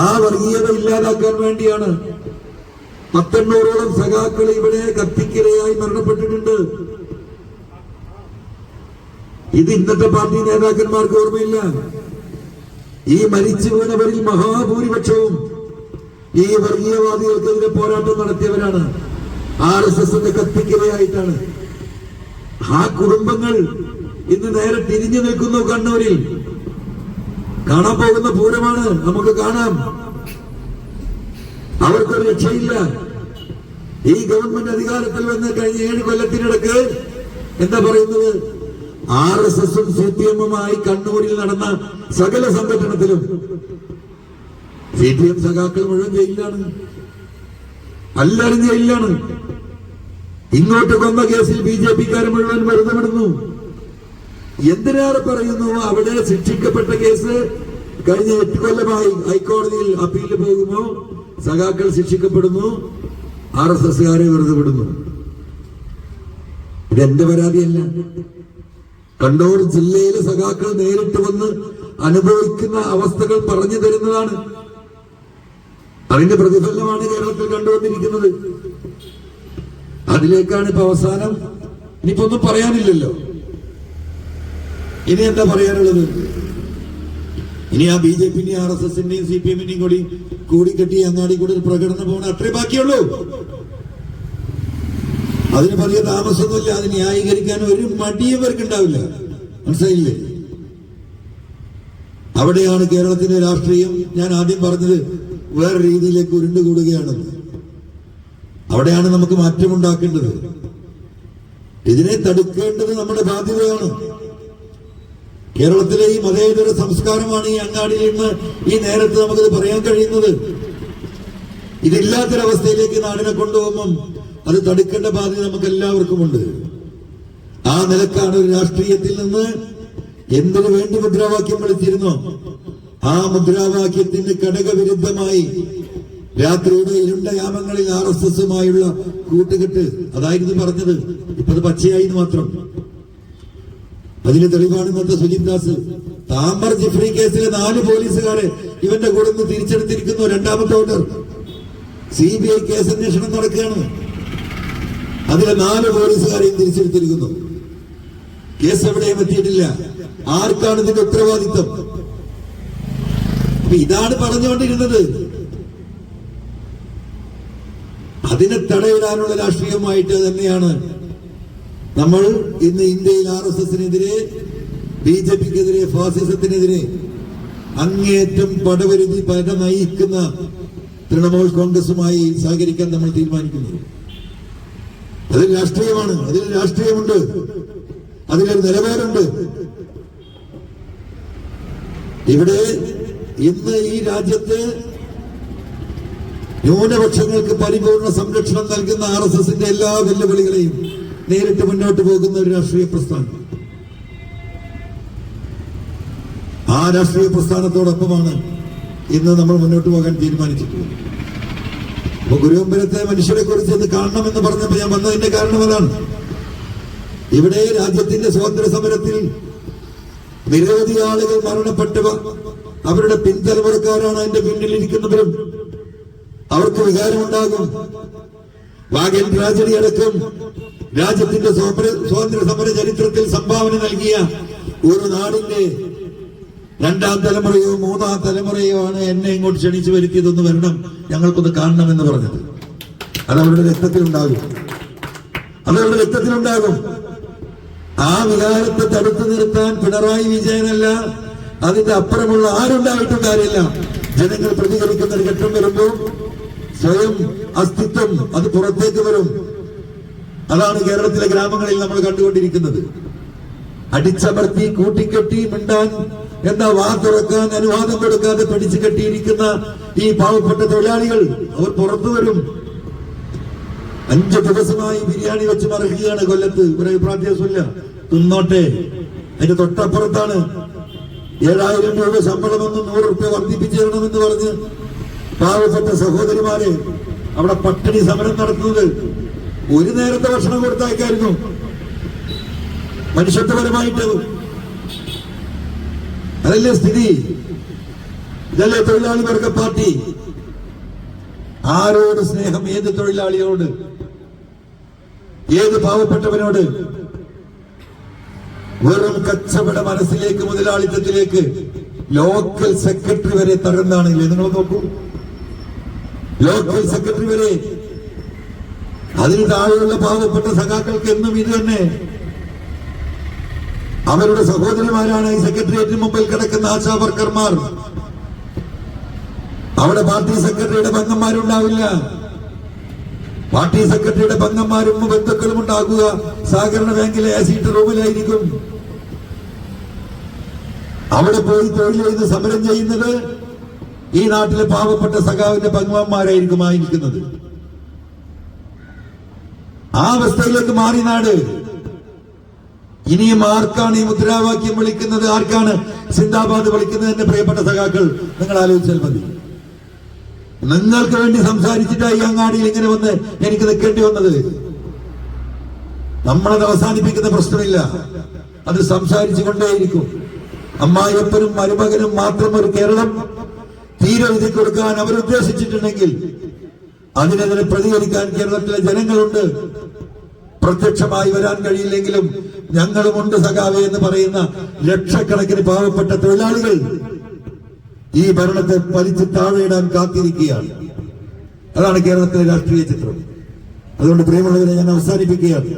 ആ വർഗീയത ഇല്ലാതാക്കാൻ വേണ്ടിയാണ് പത്തെണ്ണൂറോളം സഖാക്കൾ ഇവിടെ കത്തിക്കിരയായി മരണപ്പെട്ടിട്ടുണ്ട്. ഇത് ഇന്നത്തെ പാർട്ടി നേതാക്കന്മാർക്ക് ഓർമ്മയില്ല. ഈ മരിച്ചു വീണവരിൽ മഹാഭൂരിപക്ഷവും ഈ വർഗീയവാദികൾക്കെതിരെ പോരാട്ടം നടത്തിയവരാണ്. ആർ എസ് എസിന്റെ കത്തിക്കിരയായിട്ടാണ് ആ കുടുംബങ്ങൾ ഇന്ന് നേരെ തിരിഞ്ഞു നിൽക്കുന്നു കണ്ണൂരിൽ. കാണാൻ പോകുന്ന പൂരമാണ് നമുക്ക് കാണാം. അവർക്കൊരു രക്ഷയില്ല. ഈ ഗവൺമെന്റ് അധികാരത്തിൽ വന്ന് കഴിഞ്ഞ ഏഴ് കൊല്ലത്തിനിടക്ക് എന്താ പറയുന്നത്? ആർ എസ് എസും സി പി എമ്മുമായി കണ്ണൂരിൽ നടന്ന സകല സംഘടനത്തിലും. സി പി എം സഖാക്കൾ മുഴുവൻ ജയിലിലാണ്. എല്ലാവരും ജയിലിലാണ് ഇങ്ങോട്ട് കൊന്ന കേസിൽ ബി ജെ പിക്കാർ മുഴുവൻ വെറുതെ എന്തിനേറെ പറയുന്നു? അവിടെ ശിക്ഷിക്കപ്പെട്ട കേസ് കഴിഞ്ഞ എട്ട് കൊല്ലമായി ഹൈക്കോടതിയിൽ അപ്പീൽ പോകുന്നു. സഖാക്കൾ ശിക്ഷിക്കപ്പെടുന്നു. ആർ എസ് എസ്കാരെ വെറുതെ വിടുന്നു. ഇതെന്റെ പരാതിയല്ല? കണ്ണൂർ ജില്ലയിലെ സഖാക്കൾ നേരിട്ട് വന്ന് അനുഭവിക്കുന്ന അവസ്ഥകൾ പറഞ്ഞു തരുന്നതാണ് അതിന്റെ പ്രതിഫലനമാണ് കേരളത്തിൽ കണ്ടുവന്നിരിക്കുന്നത്. അതിലേക്കാണ് ഇപ്പൊ അവസാനം. ഇനിയിപ്പോ ഒന്നും പറയാനില്ലല്ലോ. ഇനി എന്താ പറയാനുള്ളത്? ഇനി ആ ബി ജെ പിന്റെയും ആർ എസ് എസിന്റെയും സി പി എമ്മിന്റെയും കൂടി കൂടിക്കെട്ടി അങ്ങാടി കൂടി ഒരു പ്രകടനം പോകണം അത്രേ ബാക്കിയുള്ളൂ. അതിന് വലിയ താമസമൊന്നുമില്ല. അത് ന്യായീകരിക്കാൻ ഒരു മടിയും ഇവർക്ക് ഉണ്ടാവില്ല മനസ്സിലായില്ലേ? അവിടെയാണ് കേരളത്തിന്റെ രാഷ്ട്രീയം. ഞാൻ ആദ്യം പറഞ്ഞത് വേറെ രീതിയിലേക്ക് ഉരുണ്ടുകൂടുകയാണെന്ന് അവിടെയാണ് നമുക്ക് മാറ്റമുണ്ടാക്കേണ്ടത് ഇതിനെ തടുക്കേണ്ടത് നമ്മുടെ ബാധ്യതയാണ്. കേരളത്തിലെ ഈ മതേതര സംസ്കാരമാണ് ഈ അങ്ങാടിയിൽ നിന്ന് ഈ നേരത്ത് നമുക്കിത് പറയാൻ കഴിയുന്നത്. ഇതില്ലാത്തൊരവസ്ഥയിലേക്ക് നാടിനെ കൊണ്ടുപോകുമ്പം അത് തടുക്കേണ്ട ബാധ്യത നമുക്ക് എല്ലാവർക്കുമുണ്ട് ആ നിലക്കാണ് ഒരു രാഷ്ട്രീയത്തിൽ നിന്ന് എന്തിനു വേണ്ടി മുദ്രാവാക്യം വിളിച്ചിരുന്നോ? ആ മുദ്രാവാക്യത്തിന് ഘടകവിരുദ്ധമായി രാത്രിയുടെ ഇരുണ്ട യാമങ്ങളിൽ ആർ എസ് എസുമായുള്ള കൂട്ടുകെട്ട് അതായിരുന്നു പറഞ്ഞത്. ഇപ്പൊ അത് പച്ചയായി മാത്രം. അതിന് തെളിവാണ് ഇന്നത്തെ സുജിത് ദാസ്. താമർ ജിഫ്രി കേസിലെ നാല് പോലീസുകാരെ ഇവന്റെ കൂടെ നിന്ന് തിരിച്ചെടുത്തിരിക്കുന്നു. രണ്ടാമത്തെ order. C B I case അന്വേഷണം നടക്കുകയാണ്. അതിലെ നാല് പോലീസുകാരെയും തിരിച്ചെടുത്തിരിക്കുന്നു. കേസ് എവിടെയും എത്തിയിട്ടില്ല. ആർക്കാണ് ഇതിന്റെ ഉത്തരവാദിത്തം അപ്പൊ ഇതാണ് പറഞ്ഞുകൊണ്ടിരുന്നത്. അതിനെ തടയിടാനുള്ള രാഷ്ട്രീയമായിട്ട് തന്നെയാണ്. നമ്മൾ ഇന്ന് ഇന്ത്യയിൽ ആർ എസ് എസിനെതിരെ ബി ജെ പിക്കെതിരെ ഫാസിസത്തിനെതിരെ അങ്ങേറ്റം പടവരുതി പട നയിക്കുന്ന തൃണമൂൽ കോൺഗ്രസുമായി സഹകരിക്കാൻ നമ്മൾ തീരുമാനിക്കുന്നത് അതിൽ രാഷ്ട്രീയമാണ് അതിൽ രാഷ്ട്രീയമുണ്ട് അതിലൊരു നിലപാടുണ്ട്. ഇവിടെ ഇന്ന് ഈ രാജ്യത്ത് ന്യൂനപക്ഷങ്ങൾക്ക് പരിപൂർണ സംരക്ഷണം നൽകുന്ന ആർ എസ് എസിന്റെ എല്ലാ വെല്ലുവിളികളെയും നേരിട്ട് മുന്നോട്ട് പോകുന്ന ഒരു രാഷ്ട്രീയ പ്രസ്ഥാനം. ആ രാഷ്ട്രീയ പ്രസ്ഥാനത്തോടൊപ്പമാണ് ഇന്ന് നമ്മൾ മുന്നോട്ട് പോകാൻ തീരുമാനിച്ചിട്ടുള്ളത്. അപ്പൊ ഗുരുവമ്പലത്തെ മനുഷ്യരെ കുറിച്ച് ഇത് കാണണമെന്ന് പറഞ്ഞപ്പോ ഞാൻ വന്നതിന്റെ കാരണം അതാണ്. ഇവിടെ രാജ്യത്തിന്റെ സ്വാതന്ത്ര്യ സമരത്തിൽ നിരവധി ആളുകൾ മരണപ്പെട്ടവ അവരുടെ പിൻതലമുറക്കാരാണ് അതിന്റെ പിന്നിൽ ഇരിക്കുന്നവരും അവർക്ക് വികാരമുണ്ടാകും. വാഗൻ ട്രാജഡി അടക്കം രാജ്യത്തിന്റെ സ്വാതന്ത്ര്യ സമര ചരിത്രത്തിൽ സംഭാവന നൽകിയ ഒരു നാടിന്റെ രണ്ടാം തലമുറയോ മൂന്നാം തലമുറയോ ആണ് എന്നെ ഇങ്ങോട്ട് ക്ഷണിച്ചു വരുത്തിയതൊന്ന് വരണം ഞങ്ങൾക്കൊന്ന് കാണണം എന്ന് പറഞ്ഞത്. അത് അവരുടെ രക്തത്തിലുണ്ടാകും. അത് അവരുടെ രക്തത്തിലുണ്ടാകും. ആ വികാരത്തെ തടുത്തു നിർത്താൻ പിണറായി വിജയനല്ല അതിന്റെ അപ്പുറമുള്ള ആരുണ്ടായിട്ടും കാര്യമില്ല. ജനങ്ങൾ പ്രതികരിക്കുന്ന ഒരു ഘട്ടം വരുമ്പോൾ സ്വയം അസ്തിത്വം അത് പുറത്തേക്ക് വരും. അതാണ് കേരളത്തിലെ ഗ്രാമങ്ങളിൽ നമ്മൾ കണ്ടുകൊണ്ടിരിക്കുന്നത്. അടിച്ചമർത്തി കൂട്ടിക്കെട്ടി മിണ്ടാൻ എന്താ വാ തുറക്കാൻ അനുവാദം കൊടുക്കാതെ പിടിച്ചു കെട്ടിയിരിക്കുന്ന ഈ പാവപ്പെട്ട തൊഴിലാളികൾ അവർ പുറത്തു വരും. അഞ്ചു ദിവസമായി ബിരിയാണി വെച്ച് മറക്കുകയാണ് കൊല്ലത്ത്. ഒരു അഭിപ്രായ തിന്നോട്ടെ. അതിന്റെ തൊട്ടപ്പുറത്താണ് ഏഴായിരം രൂപ ശമ്പളമെന്ന് നൂറ് റുപ്യ വർദ്ധിപ്പിച്ചു തരണമെന്ന് പറഞ്ഞ് പാവപ്പെട്ട സഹോദരിമാരെ അവിടെ പട്ടിണി സമരം നടത്തുന്നത് ഒരു നേരത്തെ ഭക്ഷണം കൊടുത്തയക്കായിരുന്നു. മനുഷ്യത്വപരമായിട്ട് അതല്ലേ സ്ഥിതി? ഇതല്ലേ തൊഴിലാളി വർഗ പാർട്ടി? ആരോട് സ്നേഹം? ഏത് തൊഴിലാളിയോട്? ഏത് പാവപ്പെട്ടവനോട്? വെറും കച്ചവട മനസ്സിലേക്ക് മുതലാളിത്തത്തിലേക്ക് ലോക്കൽ സെക്രട്ടറി വരെ തകർന്നാണെങ്കിലേ നിങ്ങൾ നോക്കൂ. ലോക്കൽ സെക്രട്ടറി വരെ. അതിന് താഴെയുള്ള പാവപ്പെട്ട സഖാക്കൾക്ക് എന്നും ഇത് തന്നെ. അവരുടെ സഹോദരിമാരാണ് ഈ സെക്രട്ടേറിയറ്റിന് മുമ്പിൽ കിടക്കുന്ന ആശാ വർക്കർമാർ. അവിടെ പാർട്ടി സെക്രട്ടറിയുടെ ബന്ധന്മാരുണ്ടാവില്ല പാർട്ടി സെക്രട്ടറിയുടെ ബന്ധന്മാരും ബന്ധുക്കളും ഉണ്ടാകുക സഹകരണ ബാങ്കിലെ സീറ്റ് റൂമിലായിരിക്കും അവിടെ പോയി തൊഴിൽ ചെയ്ത് സമരം ചെയ്യുന്നത് ഈ നാട്ടിലെ പാവപ്പെട്ട സഖാവിന്റെ പങ്കുവന്മാരായിരിക്കും ആയിരിക്കുന്നത്. ആ അവസ്ഥയിലേക്ക് മാറി നാട്. ഇനിയും ആർക്കാണ് ഈ മുദ്രാവാക്യം വിളിക്കുന്നത്? ആർക്കാണ് സിന്ദാബാദ് വിളിക്കുന്നത് എന്റെ പ്രിയപ്പെട്ട സഖാക്കൾ? നിങ്ങൾ ആലോചിച്ചാൽ മതി. നിങ്ങൾക്ക് വേണ്ടി സംസാരിച്ചിട്ടായി അങ്ങാടിയിൽ ഇങ്ങനെ വന്ന് എനിക്ക് നിൽക്കേണ്ടി വന്നത്. നമ്മളത് അവസാനിപ്പിക്കുന്ന പ്രശ്നമില്ല. അത് സംസാരിച്ചു കൊണ്ടേയിരിക്കും. അമ്മായിയപ്പനും മരുമകനും മാത്രം ഒരു കേരളം തീരെ എഴുതി കൊടുക്കാൻ അവർ ഉദ്ദേശിച്ചിട്ടുണ്ടെങ്കിൽ അതിനെതിരെ പ്രതികരിക്കാൻ കേരളത്തിലെ ജനങ്ങളുണ്ട്. പ്രത്യക്ഷമായി വരാൻ കഴിയില്ലെങ്കിലും ഞങ്ങളുമുണ്ട് സഖാവേ എന്ന് പറയുന്ന ലക്ഷക്കണക്കിന് പാവപ്പെട്ട തൊഴിലാളികൾ ഈ ഭരണത്തെ പലിച്ച് താഴെയിടാൻ കാത്തിരിക്കുകയാണ്. അതാണ് കേരളത്തിലെ രാഷ്ട്രീയ ചിത്രം. അതുകൊണ്ട് പ്രിയമുള്ളവരെ ഞാൻ അവസാനിപ്പിക്കുകയാണ്.